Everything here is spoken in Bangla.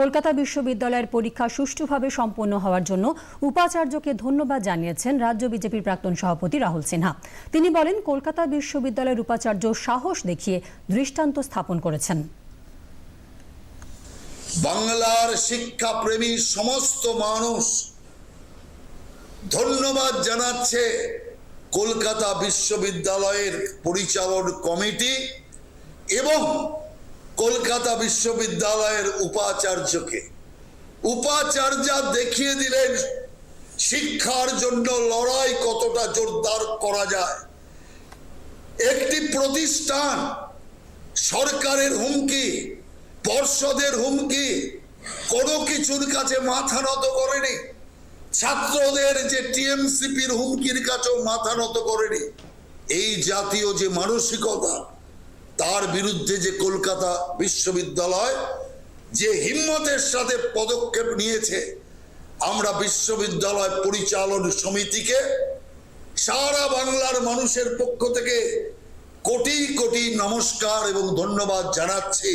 কলকাতা বিশ্ববিদ্যালয়ের পরীক্ষা সুষ্ঠুভাবে সম্পন্ন হওয়ার জন্য উপাচার্যকে ধন্যবাদ জানিয়েছেন রাজ্য বিজেপির প্রাক্তন সভাপতি রাহুল সিনহা। তিনি বলেন, কলকাতা বিশ্ববিদ্যালয়ের উপাচার্য সাহস দেখিয়ে দৃষ্টান্ত স্থাপন করেছেন। বাংলার শিক্ষাপ্রেমী সমস্ত মানুষ ধন্যবাদ জানাচ্ছে কলকাতা বিশ্ববিদ্যালয়ের পরিচালন কমিটি এবং কলকাতা বিশ্ববিদ্যালয়ের উপাচার্যকে। উপাচার্য দেখিয়ে দিলেন, শিক্ষার জন্য লড়াই কতটা জোরদার করা যায়। একটি প্রতিষ্ঠান, সরকারের হুমকি, পর্ষদের হুমকি, কোনো কিছুর কাছে মাথা নত করেনি। ছাত্রদের যে টিএমসিপির হুমকির কাছেও মাথা নত করেনি। এই জাতীয় যে মানসিকতা তার বিরুদ্ধে যে কলকাতা বিশ্ববিদ্যালয় যে হিম্মতের সাথে পদক্ষেপ নিয়েছে, আমরা বিশ্ববিদ্যালয় পরিচালন সমিতিকে সারা বাংলার মানুষের পক্ষ থেকে কোটি কোটি নমস্কার এবং ধন্যবাদ জানাচ্ছি।